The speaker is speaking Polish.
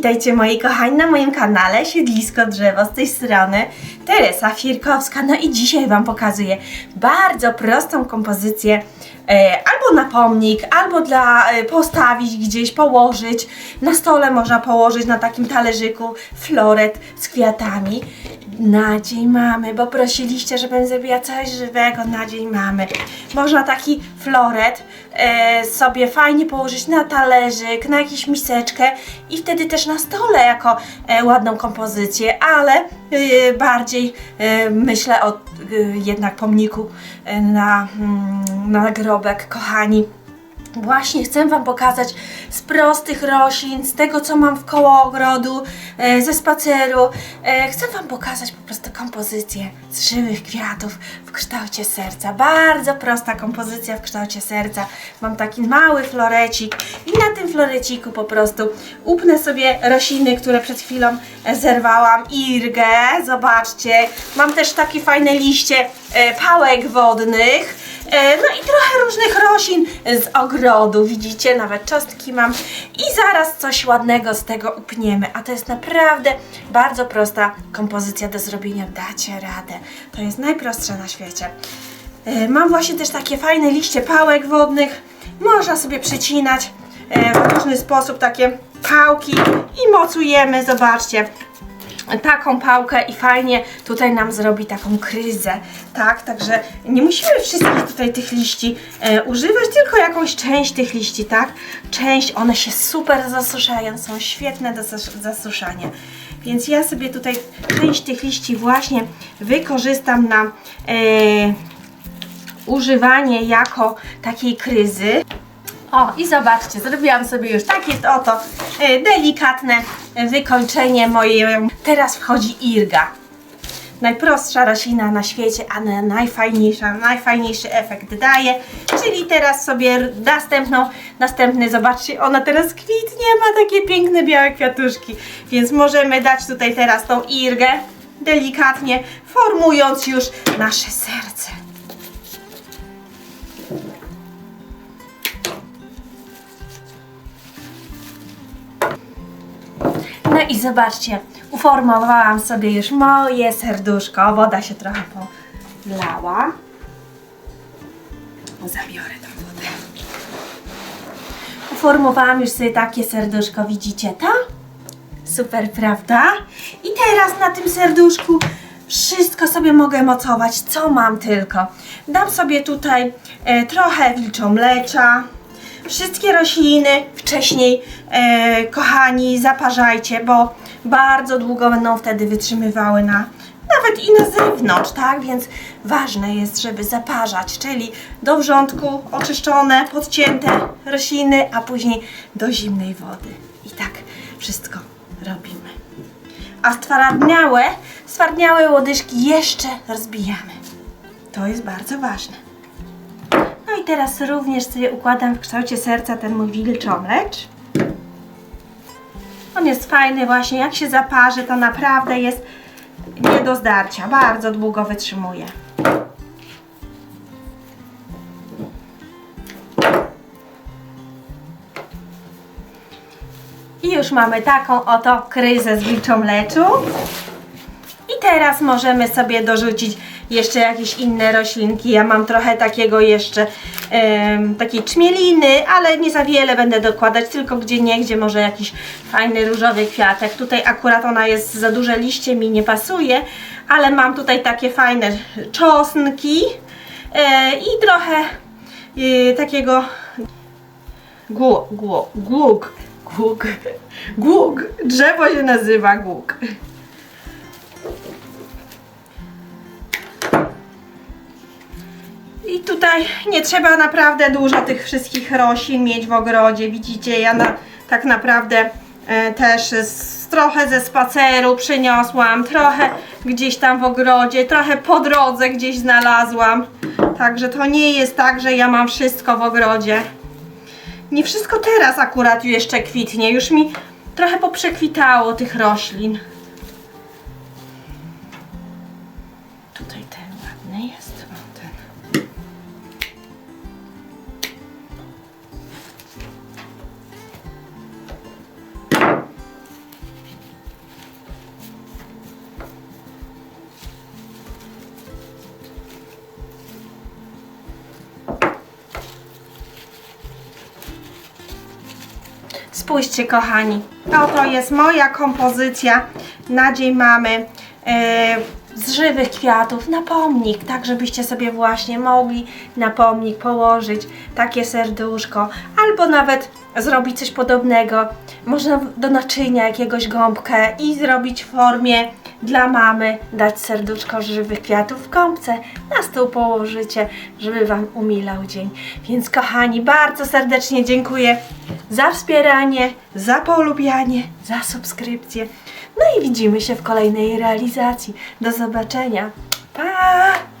Witajcie moi kochani na moim kanale Siedlisko Drzewo z tej strony Teresa Firkowska. No i dzisiaj Wam pokazuję bardzo prostą kompozycję e, albo na pomnik, albo dla e, postawić gdzieś, położyć. Na stole można położyć na takim talerzyku floret z kwiatami. Na dzień mamy, bo prosiliście, żebym zrobiła coś żywego, na dzień mamy. Można taki floret e, sobie fajnie położyć na talerzyk, na jakąś miseczkę i wtedy też na stole jako e, ładną kompozycję, ale e, bardziej e, myślę o e, jednak pomniku e, na, mm, na nagrobek, kochani. Właśnie chcę Wam pokazać z prostych roślin, z tego co mam w koło ogrodu, e, ze spaceru. E, chcę Wam pokazać po prostu kompozycję z żywych kwiatów w kształcie serca. Bardzo prosta kompozycja w kształcie serca. Mam taki mały florecik i na tym floreciku po prostu upnę sobie rośliny, które przed chwilą e, zerwałam. Irgę, zobaczcie. Mam też takie fajne liście pałek wodnych. No i trochę różnych roślin z ogrodu, widzicie, nawet czosnki mam. I zaraz coś ładnego z tego upniemy, a to jest naprawdę bardzo prosta kompozycja do zrobienia, dacie radę, to jest najprostsza na świecie. E, Mam właśnie też takie fajne liście pałek wodnych, można sobie przycinać e, w różny sposób takie pałki i mocujemy, zobaczcie, taką pałkę i fajnie tutaj nam zrobi taką kryzę, tak? Także nie musimy wszystkich tutaj tych liści e, używać, tylko jakąś część tych liści, tak? Część, one się super zasuszają, są świetne do zas- zasuszania. Więc ja sobie tutaj część tych liści właśnie wykorzystam na e, używanie jako takiej kryzy. O, i zobaczcie, zrobiłam sobie już takie oto e, delikatne wykończenie mojej. Teraz wchodzi irga. Najprostsza roślina na świecie, a na- najfajniejsza, najfajniejszy efekt daje. Czyli teraz sobie następną, następny, zobaczcie, ona teraz kwitnie, ma takie piękne białe kwiatuszki. Więc możemy dać tutaj teraz tą irgę, delikatnie formując już nasze serce. I zobaczcie, uformowałam sobie już moje serduszko. Woda się trochę polała. Zabiorę tą wodę. Uformowałam już sobie takie serduszko, widzicie to? Super, prawda? I teraz na tym serduszku wszystko sobie mogę mocować, co mam tylko. Dam sobie tutaj e, trochę wilczą mlecza. Wszystkie rośliny wcześniej, e, kochani, zaparzajcie, bo bardzo długo będą wtedy wytrzymywały na nawet i na zewnątrz, tak? Więc ważne jest, żeby zaparzać, czyli do wrzątku oczyszczone, podcięte rośliny, a później do zimnej wody. I tak wszystko robimy. A stwardniałe, stwardniałe łodyżki jeszcze rozbijamy. To jest bardzo ważne. I teraz również sobie układam w kształcie serca ten mój wilczomlecz. On jest fajny właśnie, jak się zaparzy, to naprawdę jest nie do zdarcia. Bardzo długo wytrzymuje. I już mamy taką oto kryzę z wilczą leczu. Teraz możemy sobie dorzucić jeszcze jakieś inne roślinki. Ja mam trochę takiego jeszcze, em, takiej czmieliny, ale nie za wiele będę dokładać, tylko gdzie nie, gdzie może jakiś fajny różowy kwiatek. Tutaj akurat ona jest za duże liście, mi nie pasuje, ale mam tutaj takie fajne czosnki e, i trochę e, takiego głuk, głuk, głuk, głuk, głuk, drzewo się nazywa głuk. Tutaj nie trzeba naprawdę dużo tych wszystkich roślin mieć w ogrodzie. Widzicie, ja na, tak naprawdę e, też z, trochę ze spaceru przyniosłam, trochę gdzieś tam w ogrodzie, trochę po drodze gdzieś znalazłam. Także to nie jest tak, że ja mam wszystko w ogrodzie. Nie wszystko teraz akurat jeszcze kwitnie. Już mi trochę poprzekwitało tych roślin. Tutaj ten ładny jest. O, ten. Spójrzcie, kochani. Oto jest moja kompozycja na dzień mamy e, z żywych kwiatów na pomnik, tak żebyście sobie właśnie mogli na pomnik położyć takie serduszko, albo nawet zrobić coś podobnego. Można do naczynia jakiegoś gąbkę i zrobić w formie dla mamy, dać serduszko żywych kwiatów w gąbce, na stół położycie, żeby Wam umilał dzień. Więc kochani, bardzo serdecznie dziękuję za wspieranie, za polubianie, za subskrypcję. No i widzimy się w kolejnej realizacji. Do zobaczenia. Pa!